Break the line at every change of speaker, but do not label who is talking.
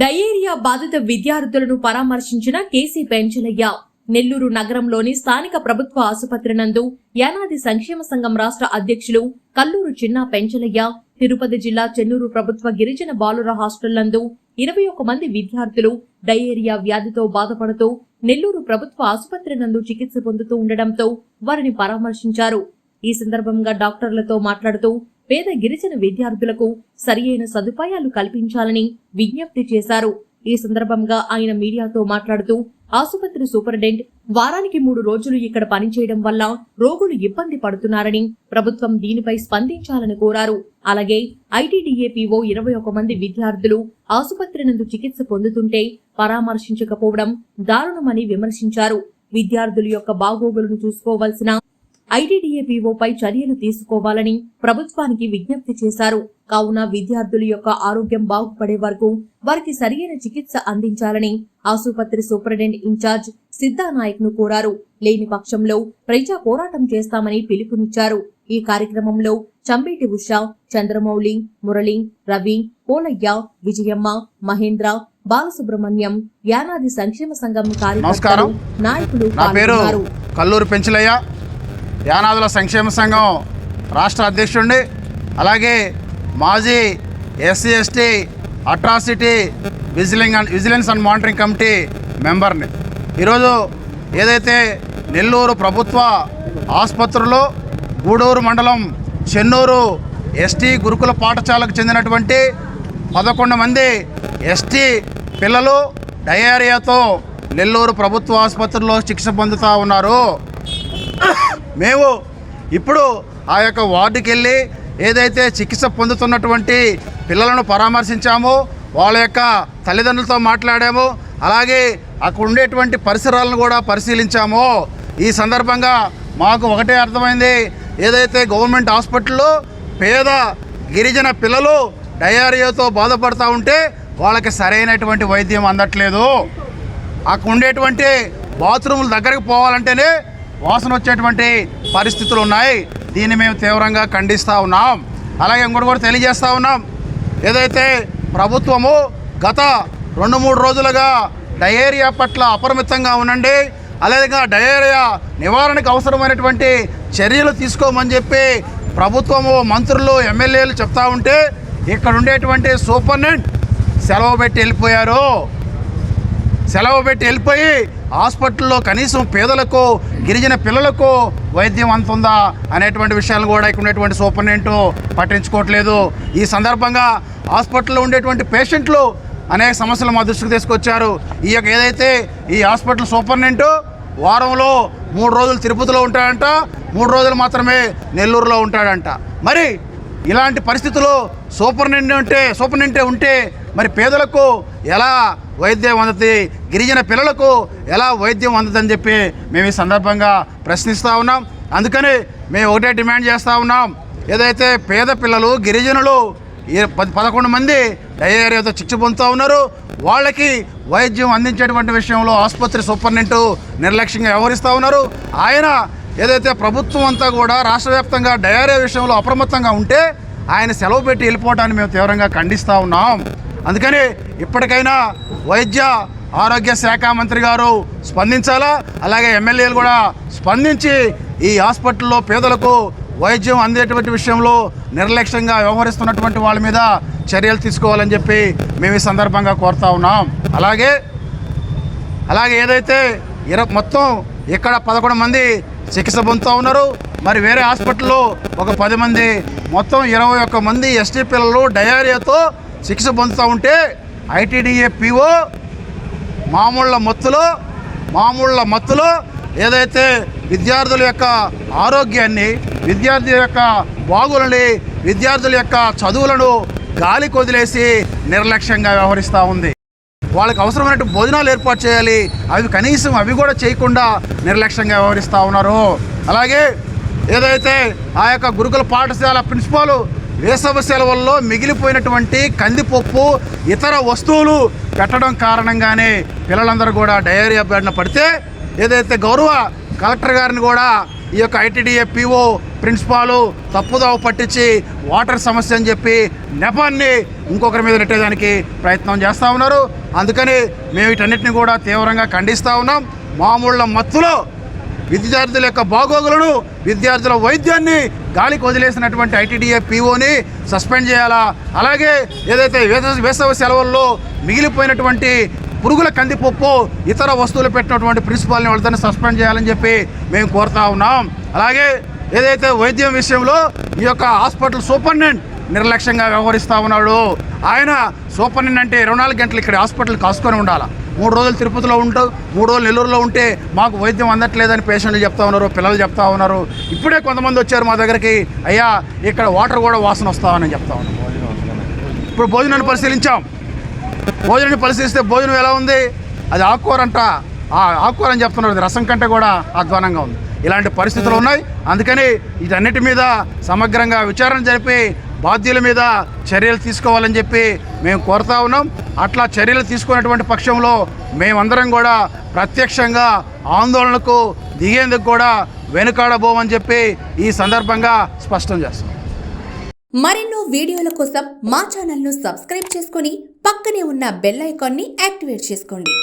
diarrhoea బాధిత విద్యార్థులను పరామర్శించిన KC Penchalaiah Nellore నగరంలోని స్థానిక ప్రభుత్వ ఆసుపత్రి నందు యానాది సంక్షేమ సంఘం రాష్ట్ర అధ్యక్షులు కల్లూరు చిన్న పెంచలయ్య తిరుపతి జిల్లా చెన్నూరు ప్రభుత్వ గిరిజన బాలుర హాస్టల్ నందు ఇరవై ఒక మంది విద్యార్థులు డయేరియా వ్యాధితో బాధపడుతూ నెల్లూరు ప్రభుత్వ ఆసుపత్రి నందు చికిత్స పొందుతూ ఉండడంతో వారిని పరామర్శించారు ఈ సందర్భంగా డాక్టర్లతో మాట్లాడుతూ పేద గిరిజన విద్యార్థులకు సరియైన సదుపాయాలు కల్పించాలని విజ్ఞప్తి చేశారు ఈ సందర్భంగా ఆయన మీడియాతో మాట్లాడుతూ ఆసుపత్రి సూపరింటెండెంట్ వారానికి మూడు రోజులు ఇక్కడ పనిచేయడం వల్ల రోగులు ఇబ్బంది పడుతున్నారని ప్రభుత్వం దీనిపై స్పందించాలని కోరారు అలాగే ఐటీడీఏపీఓ ఇరవై ఒక మంది విద్యార్థులు ఆసుపత్రి నందు చికిత్స పొందుతుంటే పరామర్శించకపోవడం దారుణమని విమర్శించారు విద్యార్థుల యొక్క బాగోగులను చూసుకోవాల్సిన ఐటీడీఏపీఓపై చర్యలు తీసుకోవాలని ప్రభుత్వానికి విజ్ఞప్తి చేశారు కావున విద్యార్థుల యొక్క ఆరోగ్యం బాగుపడే వరకు వారికి సరియైన చికిత్స అందించాలని ఆసుపత్రి సూపరింటెండెంట్ ఇన్ఛార్జ్ సిద్ధానాయక్ ను కోరారు లేని పక్షంలో ప్రజా పోరాటం చేస్తామని పిలుపునిచ్చారు ఈ కార్యక్రమంలో చంబేటి ఉష చంద్రమౌళి మురళి రవి పోలయ్య విజయమ్మ మహేంద్ర బాలసుబ్రహ్మణ్యం యానాది సంక్షేమ సంఘం
కార్యకర్తలు నాయకులు కల్లూరు పెంచలయ్య యానాదుల సంక్షేమ సంఘం రాష్ట్ర అధ్యక్షుడిని అలాగే మాజీ SC ST atrocity vigilance and vigilance and monitoring committee మెంబర్ని ఈరోజు ఏదైతే నెల్లూరు ప్రభుత్వ ఆసుపత్రిలో గూడూరు మండలం చెన్నూరు ఎస్టీ గురుకుల పాఠశాలకు చెందినటువంటి పదకొండు మంది ఎస్టీ పిల్లలు డయేరియాతో నెల్లూరు ప్రభుత్వ ఆసుపత్రిలో చికిత్స పొందుతూ ఉన్నారు మేము ఇప్పుడు ఆ యొక్క వార్డుకి వెళ్ళి ఏదైతే చికిత్స పొందుతున్నటువంటి పిల్లలను పరామర్శించామో వాళ్ళ యొక్క తల్లిదండ్రులతో మాట్లాడాము అలాగే అక్కడ ఉండేటువంటి పరిసరాలను కూడా పరిశీలించాము ఈ సందర్భంగా మాకు ఒకటే అర్థమైంది ఏదైతే గవర్నమెంట్ హాస్పిటల్లో పేద గిరిజన పిల్లలు డయారియాతో బాధపడుతూ ఉంటే వాళ్ళకి సరైనటువంటి వైద్యం అందట్లేదు అక్కడ ఉండేటువంటి బాత్రూముల దగ్గరకు పోవాలంటేనే వాసన వచ్చేటువంటి పరిస్థితులు ఉన్నాయి దీన్ని మేము తీవ్రంగా ఖండిస్తూ ఉన్నాం అలాగే ఇంకోటి కూడా తెలియజేస్తూ ఉన్నాం ఏదైతే ప్రభుత్వము గత రెండు మూడు రోజులుగా డయేరియా పట్ల అపరిమితంగా ఉండండి అలాగే డయేరియా నివారణకు అవసరమైనటువంటి చర్యలు తీసుకోమని చెప్పి ప్రభుత్వము మంత్రులు ఎమ్మెల్యేలు చెప్తా ఉంటే ఇక్కడ ఉండేటువంటి సూపర్నెంట్ సెలవు పెట్టి వెళ్ళిపోయారు సెలవు పెట్టి వెళ్ళిపోయి హాస్పిటల్లో కనీసం పేదలకు గిరిజన పిల్లలకు వైద్యం ఉందా అనేటువంటి విషయాలు కూడా ఇక్కడ ఉండేటువంటి సూపరింటెండెంట్ పట్టించుకోవట్లేదు ఈ సందర్భంగా హాస్పిటల్లో ఉండేటువంటి పేషెంట్లు అనేక సమస్యలు మా దృష్టికి తీసుకొచ్చారు ఈ యొక్క ఏదైతే ఈ హాస్పిటల్ సూపరింటెండెంట్ వారంలో మూడు రోజులు తిరుపతిలో ఉంటాడంట మూడు రోజులు మాత్రమే నెల్లూరులో ఉంటాడంట మరి ఇలాంటి సూపర్ సూపరింటెండెంట్ ఉంటే సూపర్నెంటే ఉంటే మరి పేదలకు ఎలా వైద్యం అందుతుంది గిరిజన పిల్లలకు ఎలా వైద్యం అందదని చెప్పి మేము ఈ సందర్భంగా ప్రశ్నిస్తూ ఉన్నాం అందుకని మేము ఒకటే డిమాండ్ చేస్తూ ఉన్నాం ఏదైతే పేద పిల్లలు గిరిజనులు పది పదకొండు మంది డయేరియాతో చిచ్చు పొందుతూ ఉన్నారు వాళ్ళకి వైద్యం అందించేటువంటి విషయంలో ఆసుపత్రి సూపరింటెండెంట్ నిర్లక్ష్యంగా వ్యవహరిస్తూ ఉన్నారు ఆయన ఏదైతే ప్రభుత్వం అంతా కూడా రాష్ట్ర వ్యాప్తంగా డయేరియా విషయంలో అప్రమత్తంగా ఉంటే ఆయన సెలవు పెట్టి వెళ్ళిపోవటాన్ని మేము తీవ్రంగా ఖండిస్తూ ఉన్నాం అందుకని ఇప్పటికైనా వైద్య ఆరోగ్య శాఖ మంత్రి గారు స్పందించాలా అలాగే ఎమ్మెల్యేలు కూడా స్పందించి ఈ హాస్పిటల్లో పేదలకు వైద్యం అందేటువంటి విషయంలో నిర్లక్ష్యంగా వ్యవహరిస్తున్నటువంటి వాళ్ళ మీద చర్యలు తీసుకోవాలని చెప్పి మేము ఈ సందర్భంగా కోరుతా ఉన్నాం అలాగే అలాగే ఏదైతే ఇర మొత్తం ఇక్కడ పదకొండు మంది చికిత్స పొందుతూ ఉన్నారు మరి వేరే హాస్పిటల్లో ఒక పది మంది మొత్తం ఇరవై ఒక్క మంది ఎస్టీ పిల్లలు డయారియాతో శిక్ష పొందుతూ ఉంటే ఐటీడీఏ పీఓ మామూళ్ళ మత్తులో మామూళ్ళ మత్తులో ఏదైతే విద్యార్థుల యొక్క ఆరోగ్యాన్ని విద్యార్థుల యొక్క బాగులని విద్యార్థుల యొక్క చదువులను గాలి కొదిలేసి నిర్లక్ష్యంగా వ్యవహరిస్తూ ఉంది వాళ్ళకి అవసరమైనటువంటి భోజనాలు ఏర్పాటు చేయాలి అవి కనీసం అవి కూడా చేయకుండా నిర్లక్ష్యంగా వ్యవహరిస్తూ ఉన్నారు అలాగే ఏదైతే ఆ యొక్క గురుకుల పాఠశాల ప్రిన్సిపాలు వేసవ సెలవుల్లో మిగిలిపోయినటువంటి కందిపప్పు ఇతర వస్తువులు పెట్టడం కారణంగానే పిల్లలందరూ కూడా డయేరియా బారిన పడితే ఏదైతే గౌరవ కలెక్టర్ గారిని కూడా ఈ యొక్క ఐటీడీఏ పిఓ ప్రిన్సిపాలు తప్పుదోవ పట్టించి వాటర్ సమస్య అని చెప్పి నెపాన్ని ఇంకొకరి మీద నెట్టేదానికి ప్రయత్నం చేస్తూ ఉన్నారు అందుకని మేము వీటన్నిటిని కూడా తీవ్రంగా ఖండిస్తూ ఉన్నాం మామూళ్ళ మత్తులో విద్యార్థుల యొక్క బాగోగులను విద్యార్థుల వైద్యాన్ని గాలికి వదిలేసినటువంటి ఐటీడీఏ పీఓని సస్పెండ్ చేయాలా అలాగే ఏదైతే వేసవి సెలవుల్లో మిగిలిపోయినటువంటి పురుగుల కందిపప్పు ఇతర వస్తువులు పెట్టినటువంటి ప్రిన్సిపాల్ని వాళ్ళతో సస్పెండ్ చేయాలని చెప్పి మేము కోరుతా ఉన్నాం అలాగే ఏదైతే వైద్యం విషయంలో ఈ యొక్క హాస్పిటల్ సూపరింటెండెంట్ నిర్లక్ష్యంగా వ్యవహరిస్తూ ఉన్నాడు ఆయన సూపరింటెండెంట్ అంటే ఇరవై నాలుగు గంటలు ఇక్కడ హాస్పిటల్ కాసుకొని ఉండాలి మూడు రోజులు తిరుపతిలో ఉంటావు మూడు రోజులు నెల్లూరులో ఉంటే మాకు వైద్యం అందట్లేదని పేషెంట్లు చెప్తా ఉన్నారు పిల్లలు చెప్తా ఉన్నారు ఇప్పుడే కొంతమంది వచ్చారు మా దగ్గరికి అయ్యా ఇక్కడ వాటర్ కూడా వాసన వస్తామని చెప్తా ఉన్నారు ఇప్పుడు భోజనాన్ని పరిశీలించాం భోజనాన్ని పరిశీలిస్తే భోజనం ఎలా ఉంది అది ఆకుకూర అంట ఆకుకూర అని చెప్తున్నారు రసం కంటే కూడా అధ్వానంగా ఉంది ఇలాంటి పరిస్థితులు ఉన్నాయి అందుకని వీటన్నిటి మీద సమగ్రంగా విచారణ జరిపి బాధ్యుల మీద చర్యలు తీసుకోవాలని చెప్పి మేము కోరుతా ఉన్నాం అట్లా చర్యలు తీసుకున్నటువంటి పక్షంలో మేమందరం కూడా ప్రత్యక్షంగా ఆందోళనకు దిగేందుకు కూడా వెనుకాడబోమని చెప్పి ఈ సందర్భంగా స్పష్టం చేస్తాం మరెన్నో వీడియోల కోసం మా ఛానల్ను సబ్స్క్రైబ్ చేసుకుని పక్కనే ఉన్న బెల్ ఐకాన్ని యాక్టివేట్ చేసుకోండి